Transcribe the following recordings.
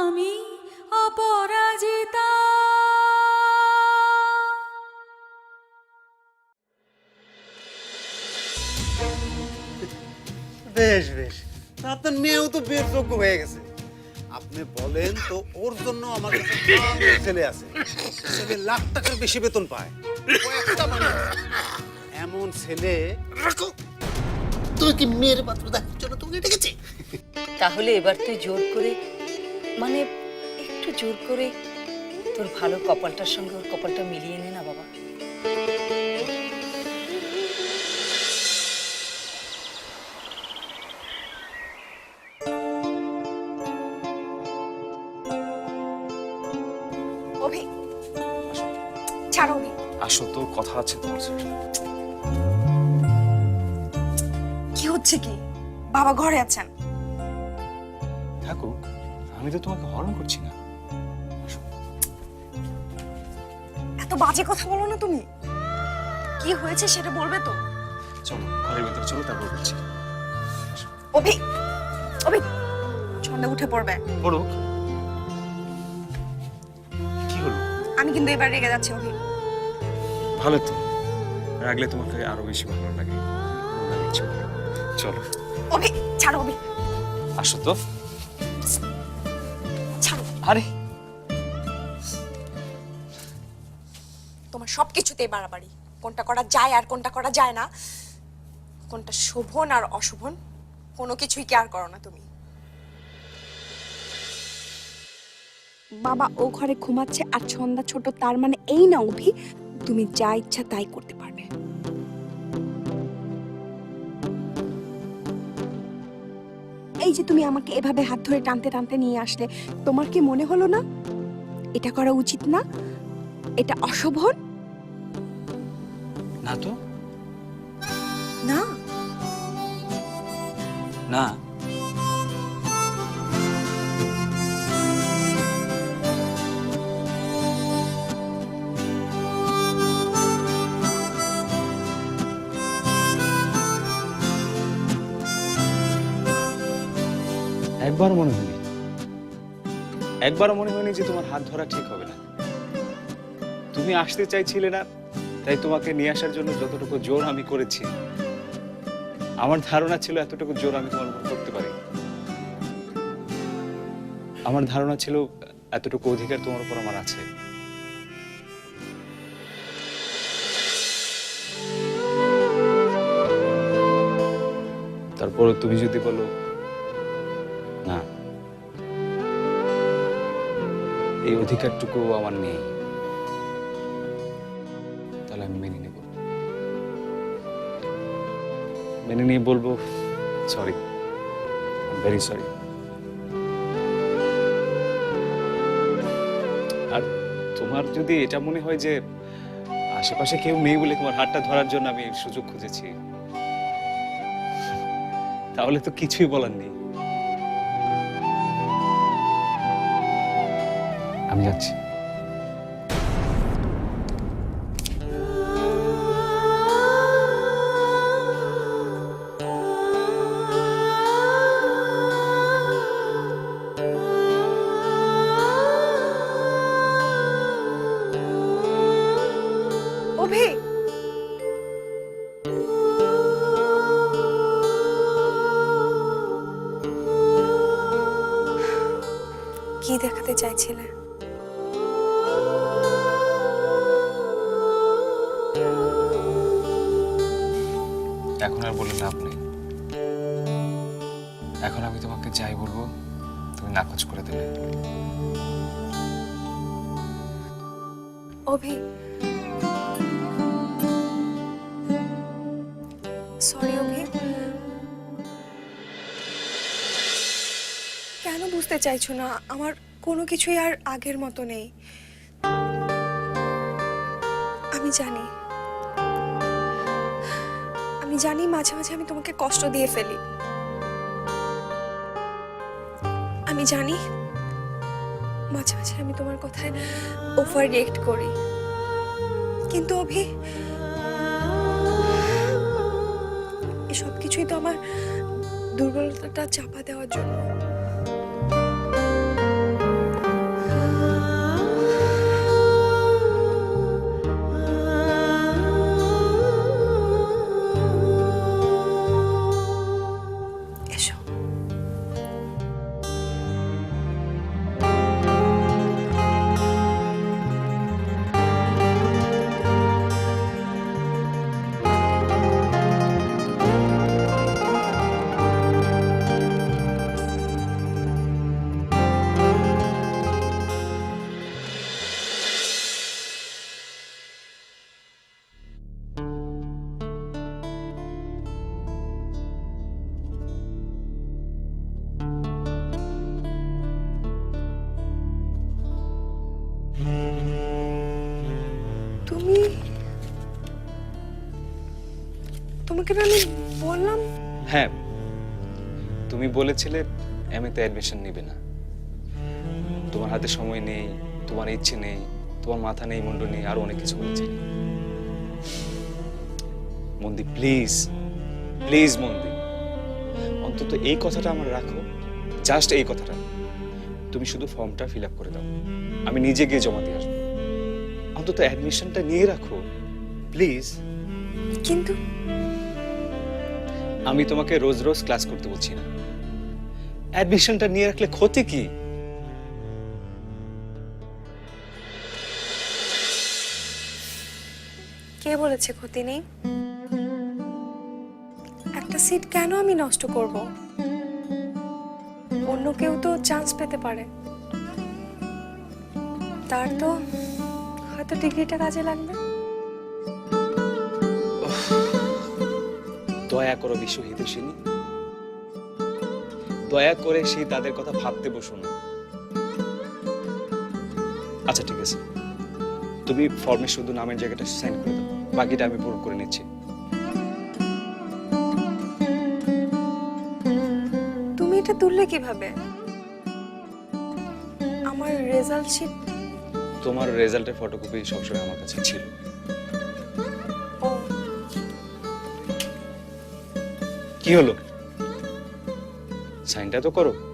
আমি অপরাজিতা। বেশ বেশ। আপনার মেয়েও তো বেশ যোগ্য হয়ে গেছে। আপনি বলেন তো ওর জন্য আমার কাছে ভালো ছেলে আছে। ছেলে লাখ টাকার বেশি বেতন পায়। ও মানুষ। এমন ছেলে রাখো। তুমি কি মেয়ের পাত্র দেখার জন্য তোমাকে ডেকেছি? তাহলে এবার তুই জোর করে মানে একটু জোর করে তোর ভালো কপালটার সঙ্গে ওর কপালটা মিলিয়ে নে না বাবা। অভি ছাড়ো অভি। আসো তোর কথা আছে তোমার সাথে। কি হচ্ছে কি? বাবা ঘরে আছেন। থাকুক। আমি তো তোমাকে হরণ করছি না। এত বাজে কথা বলো না তুমি। কি হয়েছে সেটা বলবে তো। চলো ঘরের ভেতরে চলো তারপর বলছি। অভি অভি ছন্দে উঠে পড়বে। পড়ুক। কি হলো? আমি কিন্তু এবার রেগে যাচ্ছি অভি। ভালো তো। রাগলে তোমাকে আরও বেশি ভালো লাগে। চলো। অভি ছাড়ো অভি। আসো তো। আরে। তোমার সব কিছুতেই বাড়াবাড়ি কোনটা করা যায় আর কোনটা করা যায় না। কোনটা শোভন আর অশোভন, কোনো কিছুই কেয়ার করো না তুমি। বাবা ও ঘরে ঘুমাচ্ছে আর ছন্দা ছোট, তার মানে এই না অভি, তুমি যা ইচ্ছা তাই করতে এই যে তুমি আমাকে এভাবে হাত ধরে টানতে টানতে নিয়ে আসলে তোমার কি মনে হলো না? এটা করা উচিত না? এটা অশোভন? না তো। না? না। একবার মনে হয়নি। একবারও মনে হয়নি যে তোমার হাত ধরা ঠিক হবে না। তুমি আসতে চাইছিলে না, তাই তোমাকে নিয়ে আসার জন্য যতটুকু জোর আমি করেছি, আমার ধারণা ছিল এতটুকু জোর আমি তোমার উপর করতে পারি। আমার ধারণা ছিল এতটুকু অধিকার তোমার উপর আমার আছে। তারপরে তুমি যদি বলো এই অধিকারটুকু আমার নেই। তাহলে আমি মেনে নেব। মেনে নিয়ে বলব সরি ভেরি সরি আর তোমার যদি এটা মনে হয় যে আশেপাশে কেউ নেই বলে তোমার হাতটা ধরার জন্য আমি সুযোগ খুঁজেছি, তাহলে তো কিছুই বলার নেই। আমি যাচ্ছি। অভি! কি দেখাতে চাইছিলে? আর বলে লাভ নেই। এখন আমি তোমাকে যাই বলব, তুমি নাকচ করে দেবে। অভি সরি অভি। কেন বুঝতে চাইছো না? আমার কোনো কিছুই আর আগের মতো নেই। আমি জানি। জানি মাঝে মাঝে আমি তোমাকে কষ্ট দিয়ে ফেলি। আমি জানি মাঝে মাঝে আমি তোমার কথায় ওভার রিয়েক্ট করি। কিন্তু অভি, এসব কিছুই তো আমার দুর্বলতাটা চাপা দেওয়ার জন্য। তোমাকে না আমি বললাম। হ্যাঁ তুমি বলেছিলে এমএতে অ্যাডমিশন নেবে না। তোমার হাতে সময় নেই তোমার ইচ্ছে নেই তোমার মাথা নেই মুন্ড নেই আরও অনেক কিছু বলেছে মন্দি প্লিজ প্লিজ মন্দি অন্তত এই কথাটা আমার রাখো জাস্ট এই কথাটা। তুমি শুধু ফর্মটা ফিল আপ করে দাও। আমি নিজে গিয়ে জমা দিয়ে আসব। অন্তত অ্যাডমিশনটা নিয়ে রাখো প্লিজ কিন্তু আমি তোমাকে রোজ রোজ ক্লাস করতে বলছি না। অ্যাডমিশনটা নিয়ে রাখলে ক্ষতি কি? কে বলেছে ক্ষতি নেই? একটা সিট কেন আমি নষ্ট করব? অন্য কেউ তো চান্স পেতে পারে। তার তো হয়তো ডিগ্রিটা কাজে লাগবে। দয়া করো বিশ্ব হিতৈষিনী দয়া করে সেই তাদের কথা ভাবতে বসো না। আচ্ছা ঠিক আছে। তুমি ফর্মে শুধু নামের জায়গাটা সাইন করে দাও। বাকিটা আমি পূরণ করে নিচ্ছি। তুমি এটা তুললে কীভাবে? আমার রেজাল্ট শিট তোমার রেজাল্টের ফটোকপি সবসময় আমার কাছে ছিল। কি হলো? সাইনটা তো করো।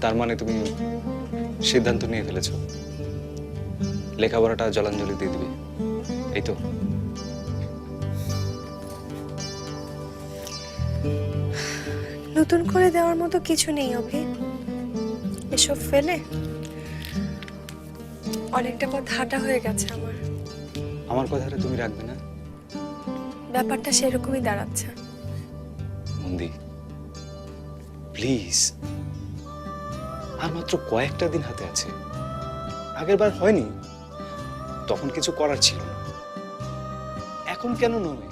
তার মানে তুমি সিদ্ধান্ত নিয়ে ফেলেছো। লেখাপড়াটা জলাঞ্জলি দিয়ে দিবে। এই তো। নতুন করে দেওয়ার মতো কিছু নেই অভি। এসব ফেলে? অনেকটা পথ হাঁটা হয়ে গেছে আমার। আমার কথাটা তুমি রাখবে না? ব্যাপারটা সেরকমই দাঁড়াচ্ছে। মন্দি। প্লিজ। আর মাত্র কয়েকটা দিন হাতে আছে। আগের বার হয়নি তখন কিছু করার ছিল না। এখন কেন নয়?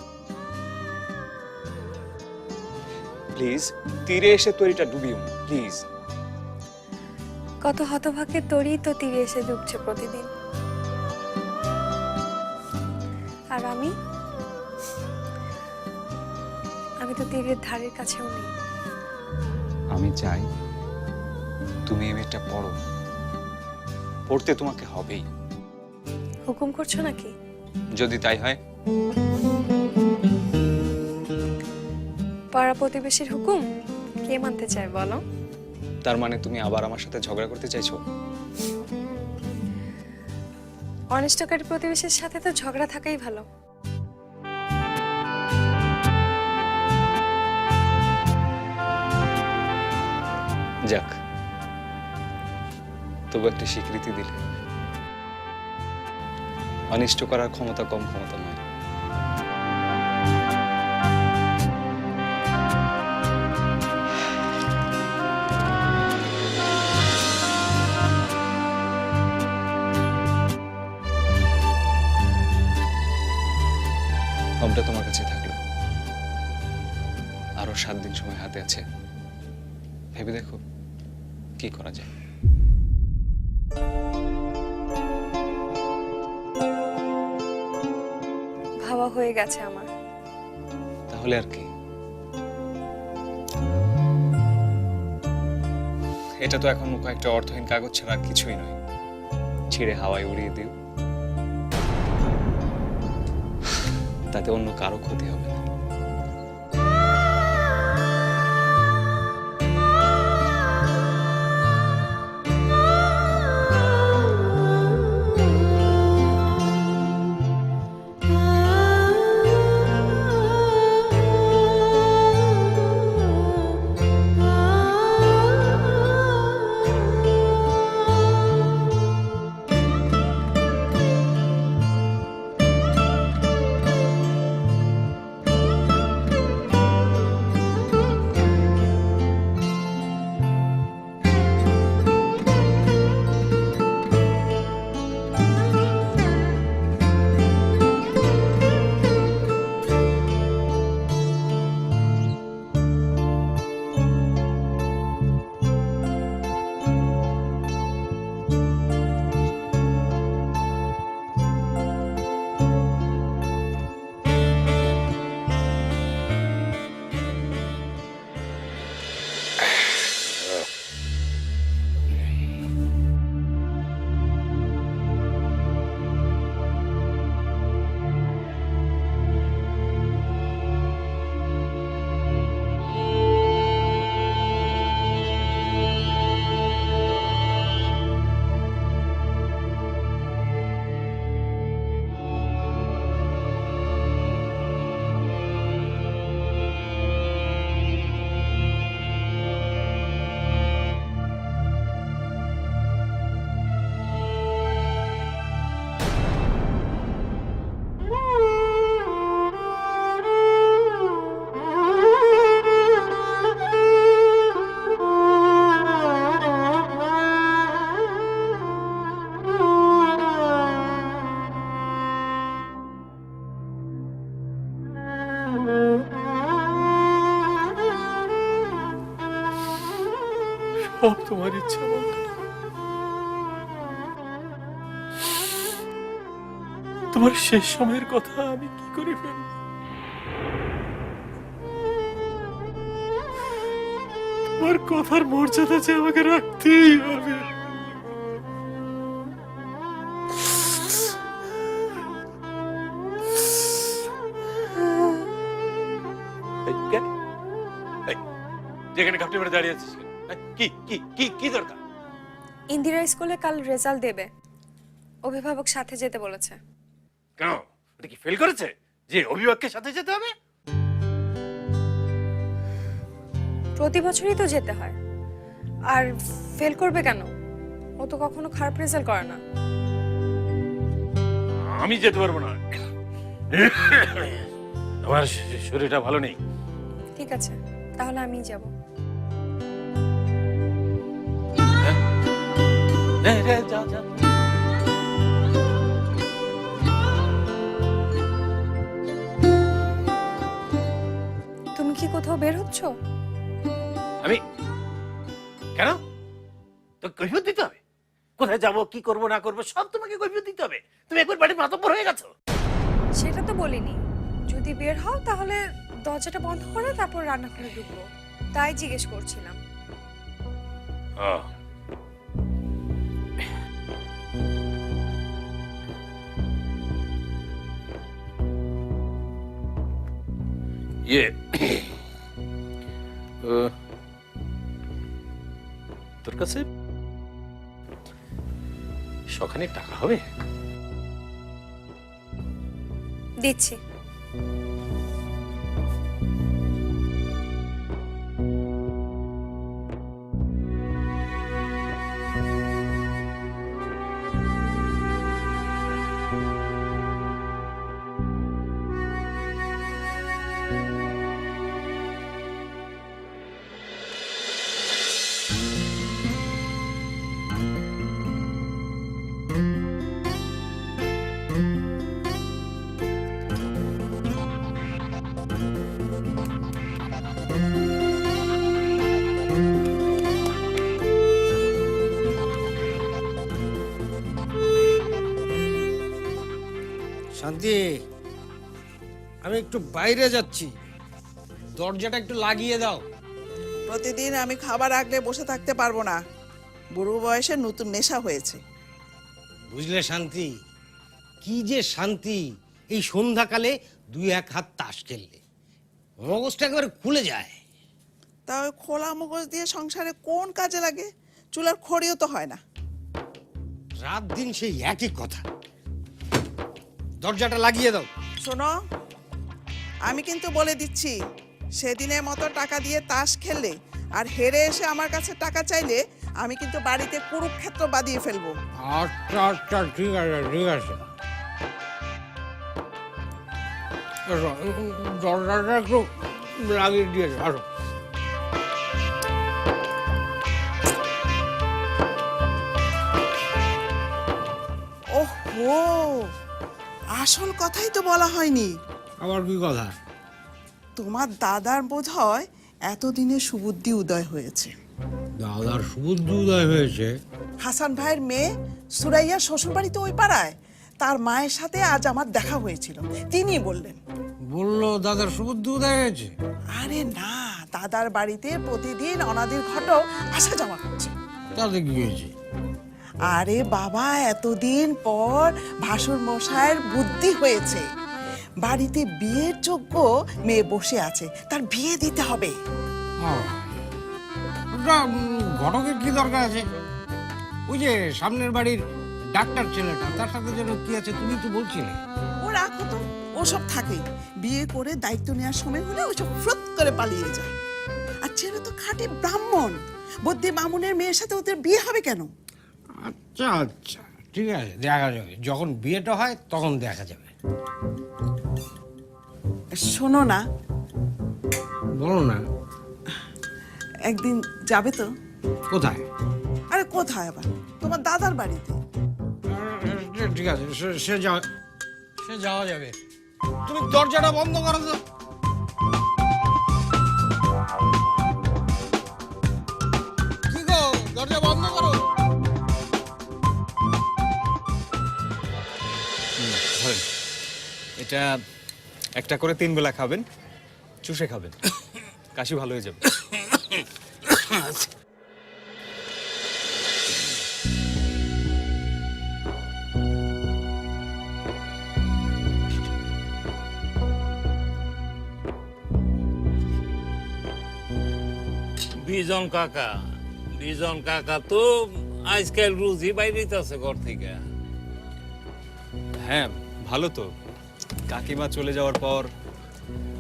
প্লিজ তীরে এসে তৈরিটা ডুবিও না প্লিজ। কত হতভাগ্যের তরি তো তীরে এসে ডুবছে প্রতিদিন। আর আমি? আমি তো তীরের ধারের কাছেও নেই। আমি চাই তুমি এমএটা পড়ো। পড়তে তোমাকে হবেই। হুকুম করছ নাকি? যদি তাই হয়? পাড়া প্রতিবেশীর হুকুম? কে মানতে চায় বলো? তার মানে তুমি আবার আমার সাথে ঝগড়া করতে চাইছো? অনিষ্টকারী প্রতিবেশীর সাথে তো ঝগড়া থাকাই ভালো। যাক তবু একটা স্বীকৃতি দিলে। অনিষ্ট করার ক্ষমতা কম ক্ষমতা নয়। ফর্মটা তোমার কাছে থাকল। আরও সাত দিন সময় হাতে আছে। ভেবে দেখো, কি করা যায়। ভাবা হয়ে গেছে আমার। তাহলে আর কি? এটা তো এখন কয়েকটা অর্থহীন কাগজ ছাড়া কিছুই নয়। ছিঁড়ে হাওয়ায় উড়িয়ে দিও। তাতে অন্য কারও ক্ষতি হবে। শেষ সময়ের কথা আমি কি করে ফেলব? তোমার কথার মর্যাদা যে আমাকে রাখতেই হবে। যেখানে ঘাপটি মেরে দাঁড়িয়ে আছিস কি কি কি কি দরকার? ইন্দিরা স্কুলে কাল রেজাল্ট দেবে। অভিভাবক সাথে যেতে বলেছে। কেন? এটা কি ফেল করেছে? যে অভিভাবকের সাথে যেতে হবে? প্রতি বছরই তো যেতে হয়। আর ফেল করবে কেন? ও তো কখনো খারাপ রেজাল্ট করে না। আমি যেতে পারব না। আমার শরীরটা ভালো নেই। ঠিক আছে তাহলে আমিই যাব। হ্যাঁ, হ্যাঁ, যা যা। কোথাও বের হচ্ছ? আমি? কেন? তো কৈফিয়ত দিতে হবে। কোথায় যাব কি করব না করব সব তোমাকে কৈফিয়ত দিতে হবে। তুমি একবার বাড়ির মাতব্বর হয়ে গেছো। সেটা তো বলিনি। যদি বের হও তাহলে দরজাটা বন্ধ করে তারপর রান্নাঘরে ঢুকবো। তাই জিজ্ঞেস করছিলাম। ইয়ে। তোর কাছে সখানে টাকা হবে? দিচ্ছি। শান্তি আমি একটু বাইরে যাচ্ছি। দরজাটা একটু লাগিয়ে দাও। প্রতিদিন আমি খাবার আগলে বসে থাকতে পারব না। বুড়ো বয়সে নতুন নেশা হয়েছে। বুঝলে শান্তি? কি যে শান্তি? এই সন্ধ্যাকালে দুই এক হাত তাস খেললে। মগজটা একেবারে খুলে যায়। তা ওই খোলা মগজ দিয়ে সংসারে কোন কাজে লাগে? চুলার খড়িও তো হয় না। রাত দিন সেই একই কথা। দরজাটা লাগিয়ে দাও। শোনো আমি কিন্তু বলে দিচ্ছি সেদিনের মতো টাকা দিয়ে তাস খেললে আর হেরে এসে আমার কাছে টাকা চাইলে আমি কিন্তু বাড়িতে কুরুক্ষেত্র বাদিয়ে ফেলব। আচ্ছা আচ্ছা ঠিক আছে ঠিক আছে। এসো, দরজাটা একটু লাগিয়ে দিয়েছে আসো। ওহো! আসল কথাই তো বলা হয়নি। আবার কি কথা? তোমার দাদার বোধ হয় এতদিনে সুবুদ্ধি উদয় হয়েছে। দাদার সুবুদ্ধি উদয় হয়েছে? হাসান ভাইয়ের মেয়ে সুরাইয়া শ্বশুরবাড়িতে ওই পাড়ায়। তার মায়ের সাথে আজ আমার দেখা হয়েছিল। তিনি বললেন বলল দাদার সুবুদ্ধি উদয় হয়েছে? আরে না দাদার বাড়িতে প্রতিদিন অনাদির ঘটক আসা যাওয়া করছে। তাতে কি হয়েছে? আরে বাবা এতদিন পর ভাসুর মশায়ের বুদ্ধি হয়েছে। বাড়িতে বিয়ের যোগ্য মেয়ে বসে আছে তার বিয়ে দিতে হবে। ওটা, ঘটকের কি দরকার আছে? ওই যে সামনের বাড়ির ডাক্তার ছেলেটা তার সাথে যেন কি আছে তুমি তো বলছিলে। ও রাখো তো ওসব থাকে। বিয়ে করে দায়িত্ব নেওয়ার সময় হলে ওসব ফ্রত করে পালিয়ে যায়। আর ছেলে তো খাঁটি ব্রাহ্মণ। বদ্যি বামুনের মেয়ের সাথে ওদের বিয়ে হবে কেন? আচ্ছা আচ্ছা। ঠিক আছে দেখা যাবে। যখন বিয়েটা হয় তখন দেখা যাবে। শোনো না। বলো না। একদিন যাবে তো? কোথায়? আরে কোথায় আবার? তোমার দাদার বাড়িতে। ঠিক আছে সে- যাওয়া সে যাওয়া যাবে। তুমি দরজাটা বন্ধ করো তো। এটা একটা করে তিন বেলা খাবেন চুষে খাবেন কাশি ভালো হয়ে যাবে। বিজন কাকা বিজন কাকা তো আজকাল রুজি বাইরেছে ঘর থেকে। হ্যাঁ ভালো তো। কাকিমা চলে যাওয়ার পর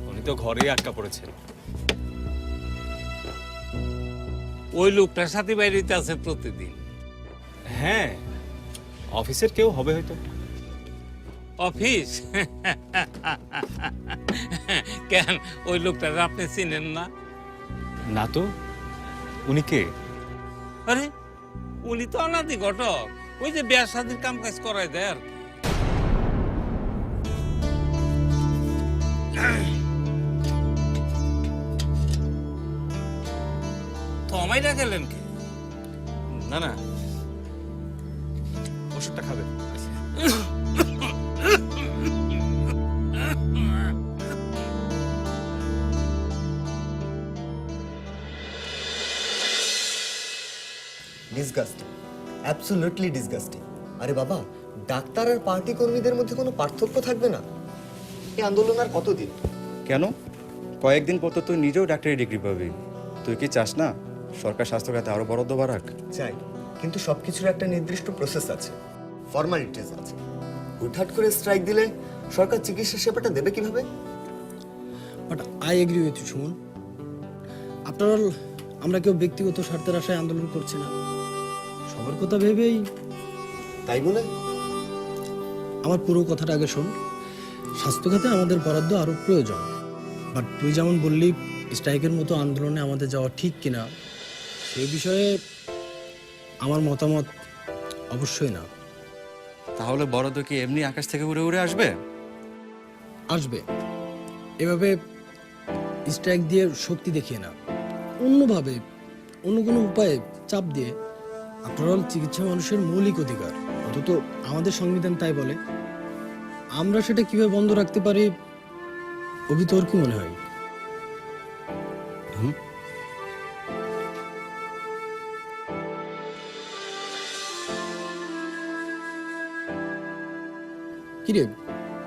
উনি তো ঘরেই আটকা পড়েছেন। ওই লোকটার সাথে বাইরেতে আছে প্রতিদিন। হ্যাঁ অফিসের কেউ হবে হয়তো। অফিস? কেন? ওই লোকটার আপনি চিনেন না? না তো উনি কে? আরে উনি তো অনাদি ঘটক। ওই যে বিয়ার শাদির কাম কাজ করায় দেয় আর কি। থমাইরা গেলেন কি? না না। ওষুধটা খাবেন ডিসগাস্টিং অ্যাবসোলিউটলি ডিসগাস্টিং আরে বাবা ডাক্তার আর পার্টি কর্মীদের মধ্যে কোনো পার্থক্য থাকবে না? এই আন্দোলন আর কতদিন? কেন? কয়েকদিন পর তো তুই নিজেও ডাক্তারি ডিগ্রি পাবি। তুই কি চাস না? সরকার স্বাস্থ্য খাতে আরও বরাদ্দ বাড়াক? চাই। কিন্তু সবকিছুর একটা নির্দিষ্ট প্রসেস আছে। ফর্মালিটিস আছে। হুটহাট করে স্ট্রাইক দিলে সরকার চিকিৎসা সেবাটা দেবে কীভাবে? But I agree with Suman. After all আমরা কেউ ব্যক্তিগত স্বার্থের আশায় আন্দোলন করছি না। সবার কথা ভেবেই। তাই বলে? আমার পুরো কথাটা আগে শোন। স্বাস্থ্য খাতে আমাদের বরাদ্দ আরও প্রয়োজন। বাট তুই যেমন বললি স্ট্রাইকের মতো আন্দোলনে আমাদের যাওয়া ঠিক কিনা সেই বিষয়ে আমার মতামত অবশ্যই না। তাহলে বরাদ্দ কি এমনি আকাশ থেকে উড়ে উড়ে আসবে? আসবে। এভাবে স্ট্রাইক দিয়ে শক্তি দেখিয়ে না। অন্যভাবে অন্য কোনো উপায়ে চাপ দিয়ে আফটারঅল চিকিৎসা মানুষের মৌলিক অধিকার। অন্তত আমাদের সংবিধান তাই বলে। আমরা সেটা কীভাবে বন্ধ রাখতে পারি অভি তোর কি মনে হয়। কিরে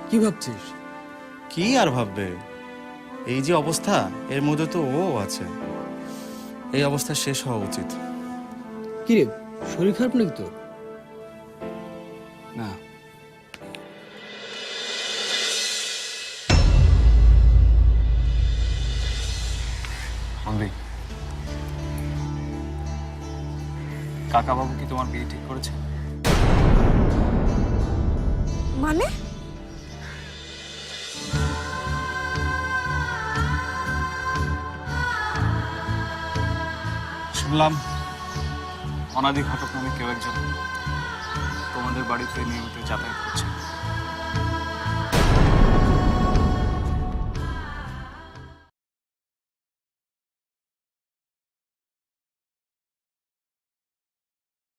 কি ভাবছিস? কি আর ভাববে? এই যে অবস্থা এর মধ্যে তো ও আছে। এই অবস্থা শেষ হওয়া উচিত। কিরে শরীর খারাপ নাকি তোর? না। কাকা বাবু কি তোমার বিয়ে ঠিক করেছে? মানে? শুনলাম অনাদি ঘটক নামে কেউ একজন তোমাদের বাড়িতে নিয়মিত যাতায়াত